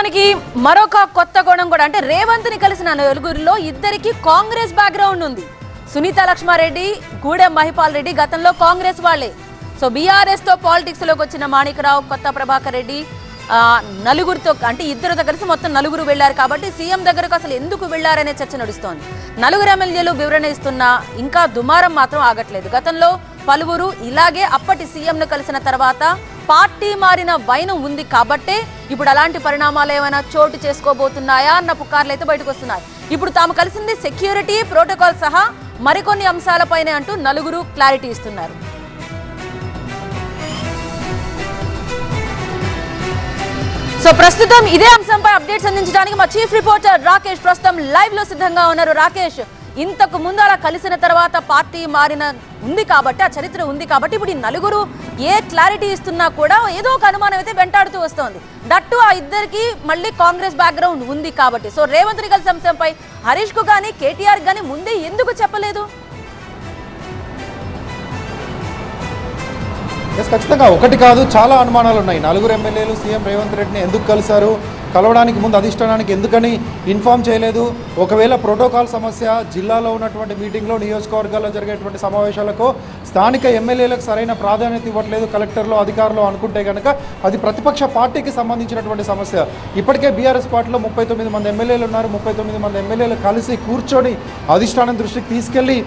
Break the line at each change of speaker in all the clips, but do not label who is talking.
మనకి మరొక కొత్త కోణం కూడా అంటే రేవంత్ని కలిసిన నలుగురిలో ఇద్దరికి కాంగ్రెస్ బ్యాక్గ్రౌండ్ ఉంది. సునీత లక్ష్మారెడ్డి గూడెం మహిపాల్ రెడ్డి గతంలో కాంగ్రెస్ వాళ్ళే. సో బీఆర్ఎస్తో పాలిటిక్స్లోకి వచ్చిన మాణికరావు కొత్త ప్రభాకర్ రెడ్డి నలుగురితో అంటే ఇద్దరితో కలిసి మొత్తం నలుగురు వెళ్ళారు కాబట్టి సీఎం దగ్గరకు అసలు ఎందుకు వెళ్ళారనే చర్చ నడుస్తోంది. నలుగురు ఎమ్మెల్యేలు వివరణ ఇస్తున్నా ఇంకా దుమారం మాత్రం ఆగట్లేదు. గతంలో పలువురు ఇలాగే అప్పటి సీఎంను కలిసిన తర్వాత పార్టీ మారిన వైనం ఉంది కాబట్టే ఇప్పుడు అలాంటి పరిణామాలు ఏమైనా చోటు చేసుకోబోతున్నాయా అన్న పుకార్లు అయితే బయటకు వస్తున్నాయి. ఇప్పుడు తాము కలిసింది సెక్యూరిటీ ప్రోటోకాల్ సహా మరికొన్ని అంశాలపైనే అంటూ నలుగురు క్లారిటీ ఇస్తున్నారు. సో ప్రస్తుతం ఇదే అంశంపై అప్డేట్స్ అందించడానికి మా చీఫ్ రిపోర్టర్ రాకేష్ ప్రస్తుతం లైవ్లో సిద్ధంగా ఉన్నారు. రాకేష్ ఇంతకు ముందు అలా కలిసిన తర్వాత పార్టీ మారిన ఉంది కాబట్టి ఆ చరిత్ర ఉంది కాబట్టి ఇప్పుడు ఈ నలుగురు ఏ క్లారిటీ ఇస్తున్నా కూడా ఏదో ఒక అనుమానం అయితే వెంటాడుతూ వస్తోంది. దట్టు ఆ ఇద్దరికి మళ్ళీ కాంగ్రెస్ బ్యాక్గ్రౌండ్ ఉంది కాబట్టి. సో రేవంత్ని కలిసి అంశంపై హరీష్కు కానీ కేటీఆర్ కానీ ముందే ఎందుకు చెప్పలేదు?
ఖచ్చితంగా ఒకటి కాదు చాలా అనుమానాలు ఉన్నాయి నలుగురు ఎమ్మెల్యేలు సీఎం రేవంత్ రెడ్డిని ఎందుకు కలిశారు? కలవడానికి ముందు అధిష్టానానికి ఎందుకని ఇన్ఫామ్ చేయలేదు? ఒకవేళ ప్రోటోకాల్ సమస్య జిల్లాలో ఉన్నటువంటి మీటింగ్లో నియోజకవర్గాల్లో జరిగేటువంటి సమావేశాలకు స్థానిక ఎమ్మెల్యేలకు సరైన ప్రాధాన్యత ఇవ్వట్లేదు కలెక్టర్లు అధికారులు అనుకుంటే కనుక అది ప్రతిపక్ష పార్టీకి సంబంధించినటువంటి సమస్య. ఇప్పటికే బీఆర్ఎస్ పార్టీలో ముప్పై తొమ్మిది మంది ఎమ్మెల్యేలు ఉన్నారు. ముప్పై తొమ్మిది మంది ఎమ్మెల్యేలు కలిసి కూర్చొని అధిష్టానం దృష్టికి తీసుకెళ్ళి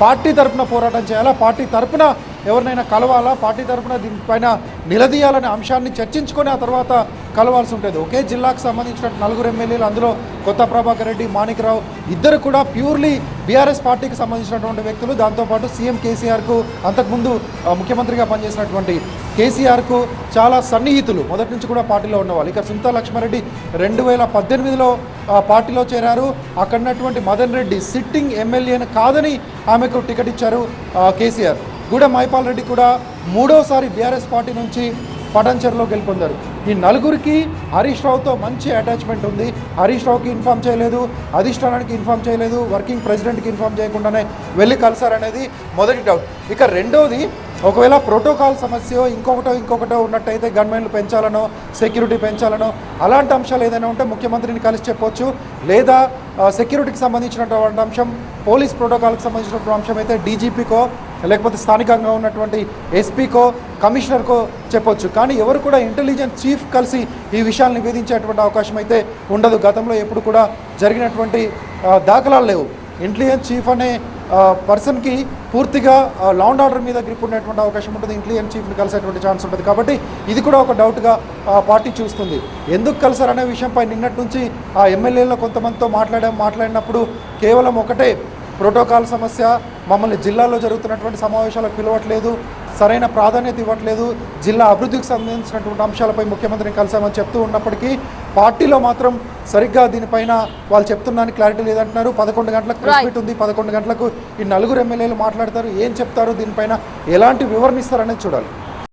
పార్టీ తరపున పోరాటం చేయాలా? పార్టీ తరపున ఎవరినైనా కలవాలా? పార్టీ తరపున దీనిపైన నిలదీయాలనే అంశాన్ని చర్చించుకొని ఆ తర్వాత కలవాల్సి ఉంటుంది ఒకే జిల్లాకు సంబంధించిన నలుగురు ఎమ్మెల్యేలు అందులో కొత్త ప్రభాకర్ రెడ్డి మాణిక్రావు ఇద్దరు కూడా ప్యూర్లీ బీఆర్ఎస్ పార్టీకి సంబంధించినటువంటి వ్యక్తులు. దాంతోపాటు సీఎం కేసీఆర్కు అంతకుముందు ముఖ్యమంత్రిగా పనిచేసినటువంటి కేసీఆర్కు చాలా సన్నిహితులు. మొదటి నుంచి కూడా పార్టీలో ఉన్నవాళ్ళు. ఇక సునీతా లక్ష్మారెడ్డి రెండు వేల పద్దెనిమిదిలో పార్టీలో చేరారు. అక్కడన్నటువంటి మదన్ రెడ్డి సిట్టింగ్ ఎమ్మెల్యేని కాదని ఆమెకు టికెట్ ఇచ్చారు కేసీఆర్. గూడెం మైపాల్ రెడ్డి కూడా మూడోసారి బీఆర్ఎస్ పార్టీ నుంచి పటాన్చెరులో గెలుపొందారు ఈ నలుగురికి హరీష్ రావుతో మంచి అటాచ్మెంట్ ఉంది. హరీష్ రావుకి ఇన్ఫామ్ చేయలేదు. అధిష్టానానికి ఇన్ఫామ్ చేయలేదు. వర్కింగ్ ప్రెసిడెంట్కి ఇన్ఫామ్ చేయకుండానే వెళ్ళి కలిసారనేది మొదటి డౌట్ ఇక రెండోది ఒకవేళ ప్రోటోకాల్ సమస్య ఇంకొకటో ఇంకొకటో ఉన్నట్టయితే గన్మెన్లు పెంచాలనో సెక్యూరిటీ పెంచాలనో అలాంటి అంశాలు ఏదైనా ఉంటే ముఖ్యమంత్రిని కలిసి చెప్పొచ్చు. లేదా సెక్యూరిటీకి సంబంధించినటువంటి అంశం పోలీస్ ప్రోటోకాల్కి సంబంధించినటువంటి అంశం అయితే డీజీపీకో లేకపోతే స్థానికంగా ఉన్నటువంటి ఎస్పీకో కమిషనర్కో చెప్పొచ్చు. కానీ ఎవరు కూడా ఇంటెలిజెన్స్ చీఫ్ కలిసి ఈ విషయాలు నివేదించేటువంటి అవకాశం అయితే ఉండదు. గతంలో ఎప్పుడు కూడా జరిగినటువంటి దాఖలాలు లేవు. ఇంటెలిజెన్స్ చీఫ్ అనే పర్సన్కి పూర్తిగా ఆ, లా అండ్ ఆర్డర్ మీద గ్రిప్ ఉండేటువంటి అవకాశం ఉంటుంది ఇంటెలిజెన్స్ చీఫ్ని కలిసేటువంటి ఛాన్స్ ఉంటుంది కాబట్టి ఇది కూడా ఒక డౌట్గా పార్టీ చూస్తుంది. ఎందుకు కలిసారనే విషయంపై నిన్నటి నుంచి ఆ ఎమ్మెల్యేలో కొంతమందితో మాట్లాడే మాట్లాడినప్పుడు కేవలం ఒకటే ప్రోటోకాల్ సమస్య మమ్మల్ని జిల్లాలో జరుగుతున్నటువంటి సమావేశాలకు పిలవట్లేదు. సరైన ప్రాధాన్యత ఇవ్వట్లేదు. జిల్లా అభివృద్ధికి సంబంధించినటువంటి అంశాలపై ముఖ్యమంత్రిని కలిసామని చెప్తూ ఉన్నప్పటికీ పార్టీలో మాత్రం సరిగ్గా దీనిపైన వాళ్ళు చెప్తున్నారని క్లారిటీ లేదంటున్నారు. పదకొండు గంటలకు ప్రెస్. మీట్ ఉంది. పదకొండు గంటలకు ఈ నలుగురు ఎమ్మెల్యేలు మాట్లాడతారు. ఏం చెప్తారు? దీనిపైన ఎలాంటి వివరణ ఇస్తారనేది చూడాలి.